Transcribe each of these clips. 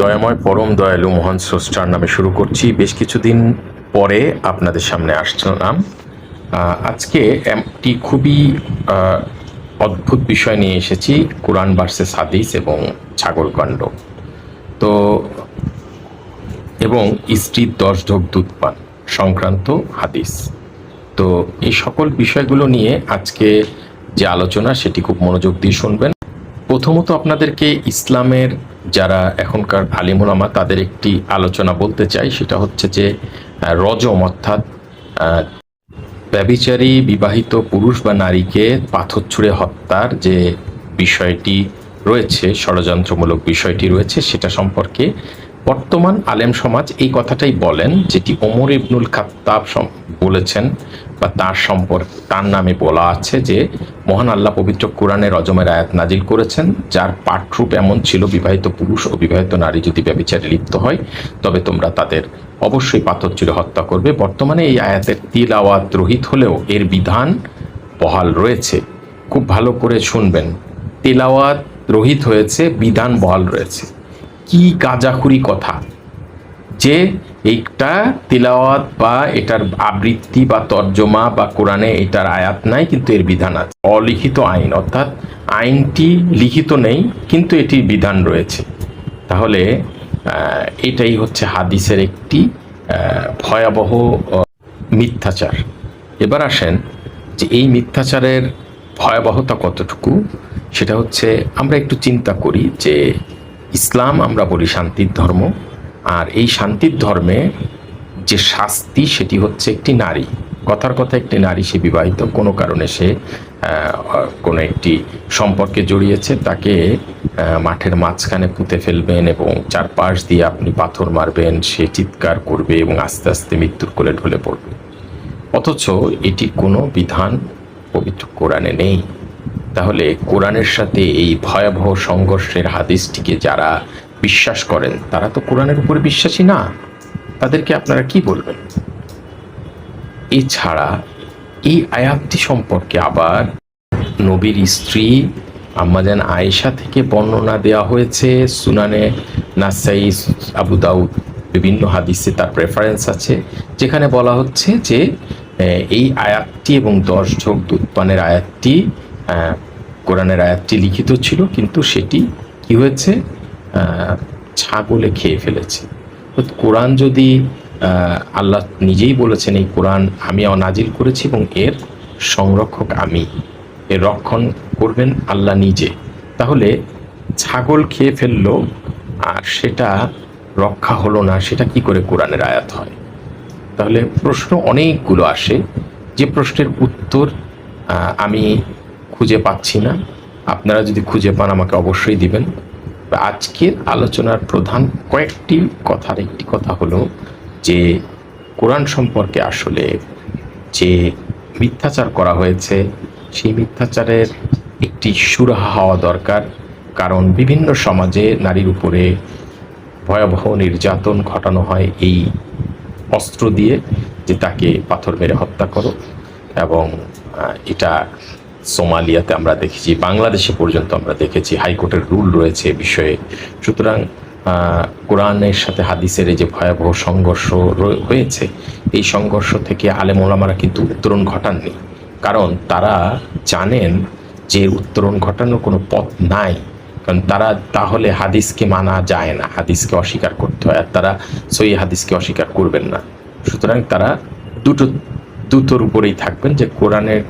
দয়াময়, পরম দয়ালু, মহান স্রষ্টার নামে শুরু করছি। বেশ কিছুদিন পরে আপনাদের সামনে আসছিলাম আজকে একটি খুবই অদ্ভুত বিষয় নিয়ে এসেছি, কোরআন ভার্সেস হাদিস এবং ছাগলকাণ্ড তো, এবং স্ত্রীর দশ ঢোক দুধ পান, সংক্রান্ত হাদিস। তো, এই সকল বিষয়গুলো নিয়ে আজকে যে আলোচনা, সেটি খুব মনোযোগ দিয়ে শুনবেন। প্রথমত আপনাদেরকে ইসলামের যারা এখনকার আলিমুলামা তাদের একটি আলোচনা বলতে চাই সেটা হচ্ছে যে রজম অর্থাৎ আহ, ব্যভিচারী বিবাহিত পুরুষ বা নারীকে পাথর ছুঁড়ে হত্যার যে বিষয়টি রয়েছে ষড়যন্ত্রমূলক বিষয়টি রয়েছে সেটা সম্পর্কে বর্তমান আলেম সমাজ এই কথাটাই বলেন যেটি ওমর ইবনুল খাত্তাব বলেছেন বা তার সম্পর্ক তার নামে বলা আছে যে, মহান আল্লাহ পবিত্র কোরআনের রজমের আয়াত নাজিল করেছেন, যার পাঠরূপ এমন ছিল, বিবাহিত পুরুষ ও বিবাহিত নারী যদি ব্যবচারে লিপ্ত হয়, তবে তোমরা তাদের অবশ্যই পাথর চুরে হত্যা করবে। বর্তমানে এই আয়াতের তিল আওয়াত রহিত হলেও এর বিধান বহাল রয়েছে। খুব ভালো করে শুনবেন। তেলাওয়াত রহিত হয়েছে, বিধান বহাল রয়েছে। কি গাজাখুরি কথা। যে এইটা তিলাওয়াত বা এটার আবৃত্তি বা তর্জমা বা কোরআনে এটার আয়াত নাই, কিন্তু এর বিধান আছে। অলিখিত আইন, অর্থাৎ আইনটি লিখিত নেই, কিন্তু এটির বিধান রয়েছে। তাহলে এটাই হচ্ছে হাদিসের একটি ভয়াবহ মিথ্যাচার। এবার আসেন যে এই মিথ্যাচারের ভয়াবহতা কতটুকু, সেটা হচ্ছে আমরা একটু চিন্তা করি যে ইসলাম, আমরা বলি শান্তির ধর্ম আর এই শান্তির ধর্মে যে শাস্তি, সেটি হচ্ছে একটি নারী। কথার কথা একটি নারী সে বিবাহিত, কোনো কারণে সে কোনো একটি সম্পর্কে জড়িয়েছে, তাকে মাঠের মাঝখানে পুঁতে ফেলবেন এবং চারপাশ দিয়ে আপনি পাথর মারবেন, সে চিৎকার করবে এবং আস্তে আস্তে মৃত্যুর কোলে ঢলে পড়বে। অথচ এটি কোনো বিধান পবিত্র কোরআনে নেই। তাহলে কোরআনের সাথে এই ভয়াবহ সংঘর্ষের হাদিসটিকে যারা বিশ্বাস করেন, তারা তো কোরআনের উপরে বিশ্বাসী না। তাদেরকে আপনারা কি বলবেন? এছাড়া এই আয়াতটি সম্পর্কে আবার নবীর স্ত্রী আম্মাজান আয়েশা থেকে বর্ণনা দেওয়া হয়েছে। সুনানে নাসাই, আবু দাউদ বিভিন্ন হাদিসে তার প্রেফারেন্স আছে, যেখানে বলা হচ্ছে যে এই আয়াতটি এবং দশ ঝোঁক দুধপানের আয়াতটি কোরআনের আয়াতটি লিখিত ছিল, কিন্তু সেটি কি হয়েছে? ছাগলে খেয়ে ফেলেছে। কোরআন যদি আল্লাহ নিজেই বলেছেন এই কোরআন আমি অনাজিল করেছি এবং এর সংরক্ষক আমি। এর রক্ষণ করবেন আল্লাহ নিজে। তাহলে ছাগল খেয়ে ফেলল, আর সেটা রক্ষা হলো না, সেটা কি করে কোরআনের আয়াত হয়? তাহলে প্রশ্ন অনেকগুলো আসে। যে প্রশ্নের উত্তর আমি খুঁজে পাচ্ছি না। আপনারা যদি খুঁজে পান, আমাকে অবশ্যই দিবেন। আজকের আলোচনার প্রধান কয়েকটি কথার একটি কথা হলো যে, কোরআন সম্পর্কে আসলে যে মিথ্যাচার করা হয়েছে, সেই মিথ্যাচারের একটি সুরাহা হওয়া দরকার। কারণ বিভিন্ন সমাজে নারীর উপরে ভয়াবহ নির্যাতন ঘটানো হয় এই অস্ত্র দিয়ে যে তাকে পাথর মেরে হত্যা করো এবং এটা সোমালিয়াতে আমরা দেখেছি, বাংলাদেশে পর্যন্ত আমরা দেখেছি, হাইকোর্টের রুল রয়েছে এ বিষয়ে। সুতরাং কোরআনের সাথে হাদিসের এই যে ভয়াবহ সংঘর্ষ হয়েছে, এই সংঘর্ষ থেকে আলেম ওলামারা কিন্তু উত্তরণ ঘটাননি। কারণ তারা জানেন যে উত্তরণ ঘটানোর কোনো পথ নাই। কারণ তারা তাহলে হাদিসকে মানা যায় না, হাদিসকে অস্বীকার করতে হয়, আর তারা সই হাদিসকে অস্বীকার করবেন না। সুতরাং তারা দুটো, দুটোর উপরেই থাকবেন যে কোরআনের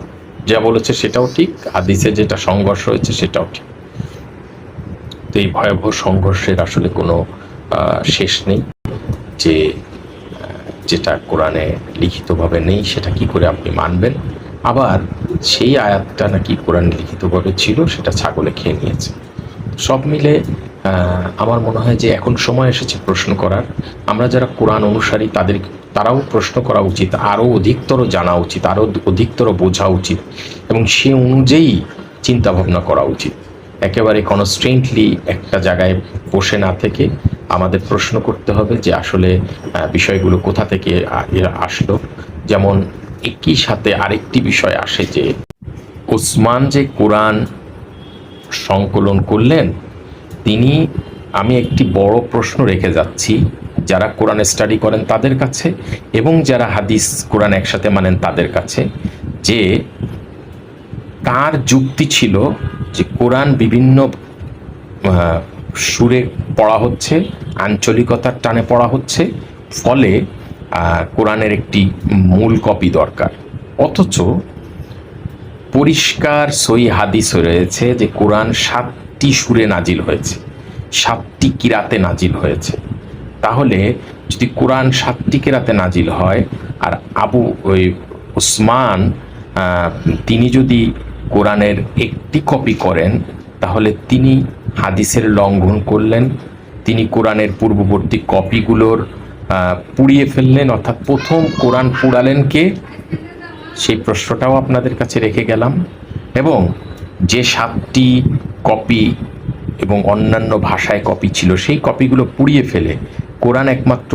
যা বলেছে সেটাও ঠিক, হাদিসে যেটা সংঘর্ষ হয়েছে সেটাও ঠিক। তো এই ভয়াবহ সংঘর্ষের আসলে কোনো শেষ নেই যে যেটা কোরআনে লিখিতভাবে নেই সেটা কি করে আপনি মানবেন? আবার সেই আয়াতটা নাকি কোরআনে লিখিতভাবে ছিল সেটা ছাগলে খেয়ে নিয়েছে। সব মিলে আমার মনে হয় যে এখন সময় এসেছে প্রশ্ন করার। আমরা যারা কোরআন অনুসারী তাদের তারাও প্রশ্ন করা উচিত, আরও অধিকতর জানা উচিত, আরও অধিকতর বোঝা উচিত এবং সে অনুযায়ী চিন্তা ভাবনা করা উচিত। একেবারে কনস্ট্রেন্টলি একটা জায়গায় বসে না থেকে আমাদের প্রশ্ন করতে হবে যে আসলে বিষয়গুলো কোথা থেকে আসলো। যেমন একই সাথে আরেকটি বিষয় আসে যে ওসমান যে কোরআন সংকলন করলেন, তিনি, আমি একটি বড় প্রশ্ন রেখে যাচ্ছি যারা কোরআন স্টাডি করেন তাদের কাছে এবং যারা হাদিস, কোরআন একসাথে মানেন তাদের কাছে, যে তার যুক্তি ছিল যে কোরআন বিভিন্ন সুরে পড়া হচ্ছে, আঞ্চলিকতার টানে পড়া হচ্ছে, ফলে কোরআনের একটি মূল কপি দরকার। অথচ পরিষ্কার সই হাদিস রয়েছে যে কোরআন সাতটি সুরে নাজিল হয়েছে, সাতটি কিরাতে নাজিল হয়েছে। তাহলে যদি কোরআন সাতটি কিরাতে নাজিল হয়, আর আবু ওই উসমান তিনি যদি কোরআনের একটি কপি করেন, তাহলে তিনি হাদিসের লঙ্ঘন করলেন, তিনি কোরআনের পূর্ববর্তী কপিগুলোর পুড়িয়ে ফেললেন, অর্থাৎ প্রথম কোরআন পুড়ালেন কে? সেই প্রশ্নটাও আপনাদের কাছে রেখে গেলাম। এবং যে সাতটি কপি এবং অন্যান্য ভাষায় কপি ছিল, সেই কপিগুলো পুড়িয়ে ফেলে কোরআন একমাত্র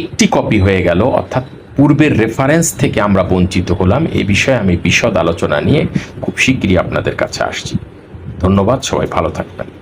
একটি কপি হয়ে গেল, অর্থাৎ পূর্বের রেফারেন্স থেকে আমরা বঞ্চিত হলাম। এ বিষয়ে আমি বিশদ আলোচনা নিয়ে খুব শীঘ্রই আপনাদের কাছে আসছি। ধন্যবাদ, সবাই ভালো থাকবেন।